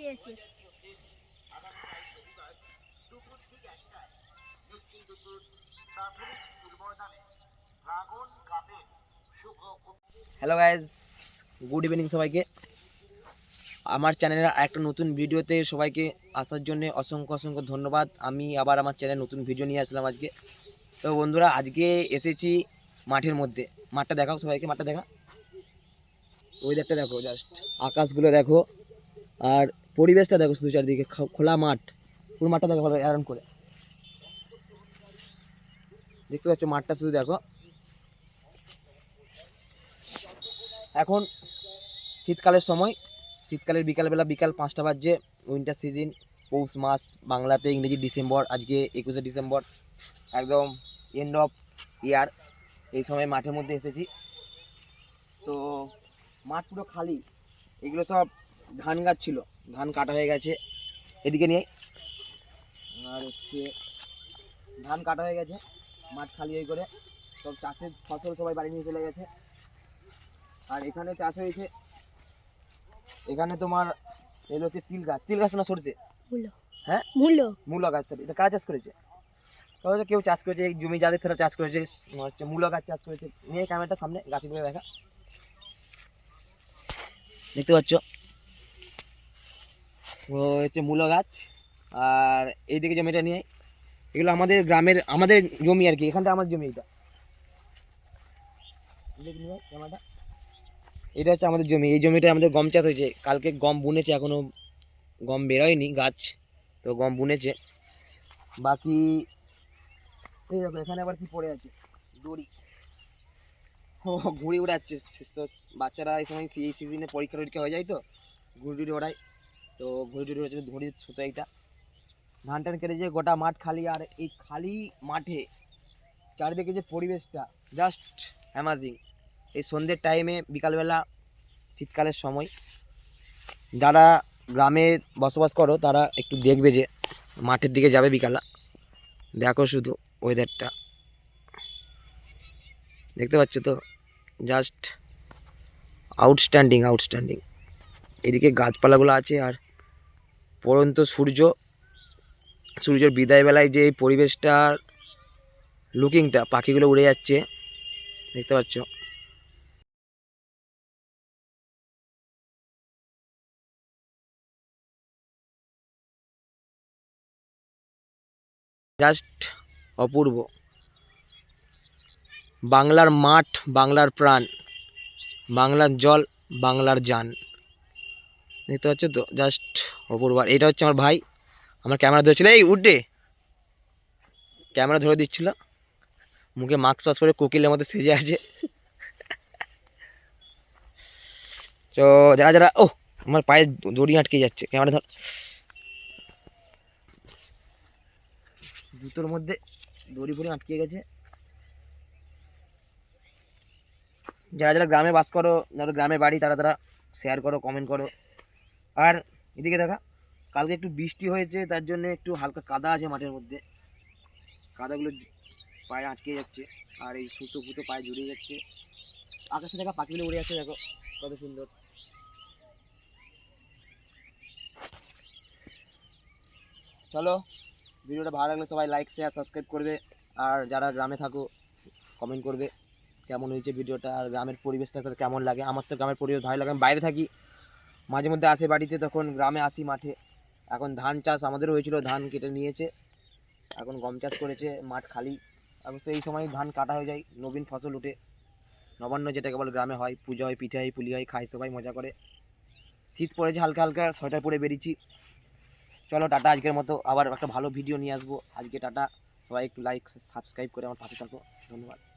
দিয়েছে। Hello guys good evening সবাইকে। আমার চ্যানেলের একটা নতুন ভিডিওতে সবাইকে আসার জন্য অসংখ্য অসংখ্য ধন্যবাদ। আমি আবার আমার চ্যানেলে নতুন ভিডিও নিয়ে আসলাম আজকে। তো বন্ধুরা, আজকে এসেছি মাঠের মধ্যে। মাঠটা দেখাও সবাইকে, মাঠটা দেখা। ওয়েদারটা দেখো জাস্ট আকাশগুলো দেখো। আর পরিবেশটা দেখো শুধু চারদিকে খোলা মাঠ। পুরো মাঠটা দেখো ভালো আরাম করে। দেখতে পাচ্ছ মাঠটা শুধু দেখো। এখন শীতকালের সময়, শীতকালের বিকালবেলা বিকাল পাঁচটা বাজছে উইন্টার সিজন পৌষ মাস, বাংলাতে ইংরেজি ডিসেম্বর, আজকে একুশে ডিসেম্বর, একদম এন্ড অফ ইয়ার এই সময় মাঠের মধ্যে এসেছি। তো মাঠ পুরো খালি, এগুলো সব ধান গাছ ছিল ধান কাটা হয়ে গেছে এদিকে নিয়ে আর হচ্ছে ধান কাটা হয়ে গেছে মাঠ খালি হয়ে করে সব চাষের ফসল সবাই বাড়ি নিয়ে চলে গেছে। আর এখানে চাষ হয়েছে এখানে তোমার এগুলো হচ্ছে তিল গাছ তিল গাছ না সরষে? মূল্য হ্যাঁ? মূল্য মূলো গাছ sorry, এটা কারা চাষ করেছে? হয়তো কেউ চাষ করেছে এই জমি যাদের তারা চাষ করেছে হচ্ছে মূলো গাছ চাষ করেছে। নিয়ে ক্যামেরাটা সামনে গাছগুলো দেখা। দেখতে পাচ্ছ? ও হচ্ছে মূলো গাছ, আর এইদিকে জমিটা নিয়ে, এগুলো আমাদের গ্রামের, আমাদের জমি আর কি, এখানটা আমার জমি এটা। এটা হচ্ছে আমাদের জমি, এই জমিটা আমাদের গম চাষ হয়েছে, কালকে গম বুনেছে, এখনও গম বেরোয়নি গাছ, তো গম বুনেছে। বাকি এখানে আবার কি পড়ে আছে, দড়ি। ও, ঘুড়ি উড়াচ্ছে বাচ্চারা এই সময় এই সিজনে পরীক্ষা টরীক্ষা হয়ে যায় তো ঘুড়ি ওড়ায়। তো ঘুড়ি টুড়ি হচ্ছে ঘুড়ির সুতো এইটা। ধান টান কেটেছে গোটা মাঠ খালি, আর এই খালি মাঠে চারিদিকে যে পরিবেশটা জাস্ট অ্যামাজিং এই সন্ধ্যের টাইমে বিকালবেলা, শীতকালের সময়, যারা গ্রামে বসবাস করো, তারা একটু দেখবে যে মাঠের দিকে যাবে বিকালা দেখো শুধু ওয়েদারটা দেখতে পাচ্ছ তো? জাস্ট আউটস্ট্যান্ডিং আউটস্ট্যান্ডিং এদিকে গাছপালাগুলো আছে, আর পরন্ত সূর্য, সূর্যের বিদায়বেলায় যে এই পরিবেশটার লুকিংটা পাখিগুলো উড়ে যাচ্ছে, দেখতে পাচ্ছ। জাস্ট অপূর্ব। বাংলার মাঠ, বাংলার প্রাণ, বাংলার জল, বাংলার জান দেখতে পাচ্ছ তো জাস্ট অপূর্ব আর এটা হচ্ছে আমার ভাই, আমার ক্যামেরা ধরেছিল। এই, উঠে ক্যামেরা ধরে দিচ্ছিল। মুখে মাস্ক পাস পরে কোকিলের মতো সেজে আছে। তো যারা যারা ও আমার পায়ে দড়ি আটকে যাচ্ছে। ক্যামেরা ধর। জুতোর মধ্যে দড়ি ফড়ি আটকে গেছে। যারা যারা গ্রামে বাস করো, যারা গ্রামে বাড়ি, তারা তারা শেয়ার করো কমেন্ট করো। আর এদিকে দেখা, কালকে একটু বৃষ্টি হয়েছে, তার জন্য একটু হালকা কাদা আছে মাঠের মধ্যে। কাদাগুলো পায়ে আটকে যাচ্ছে, আর এই সুতো ফুতো পায়ে জড়িয়ে যাচ্ছে। আকাশে দেখা পাখিগুলো উড়ে যাচ্ছে, দেখো, কত সুন্দর। চলো, ভিডিওটা ভালো লাগলে সবাই লাইক শেয়ার সাবস্ক্রাইব করবে, আর যারা গ্রামে থাকো কমেন্ট করবে কেমন হয়েছে ভিডিওটা, আর গ্রামের পরিবেশটা কেমন লাগে। আমার তো গ্রামের পরিবেশ ভালো লাগে, আমি বাইরে থাকি। মাঝে মধ্যে আসে বাড়িতে, তখন গ্রামে আসি মাঠে। এখন ধান চাষ আমাদেরও হয়েছিল, ধান কেটে নিয়েছে। এখন গম চাষ করেছে, মাঠ খালি। অবশ্য সেই সময় ধান কাটা হয়ে যায়, নবীন ফসল উঠে। নবান্ন যেটাকে বলে গ্রামে হয়, পুজো হয়, পিঠে হয়, পুলি হয়, খায়, সবাই মজা করে। শীত পড়েছে হালকা হালকা সোয়েটার পরে বেরিয়েছি। চলো, টাটা আজকের মতো। আবার একটা ভালো ভিডিও নিয়ে আসব। আজকে টাটা। সবাই একটু লাইক সাবস্ক্রাইব করে আমার পাশে থাকো। ধন্যবাদ।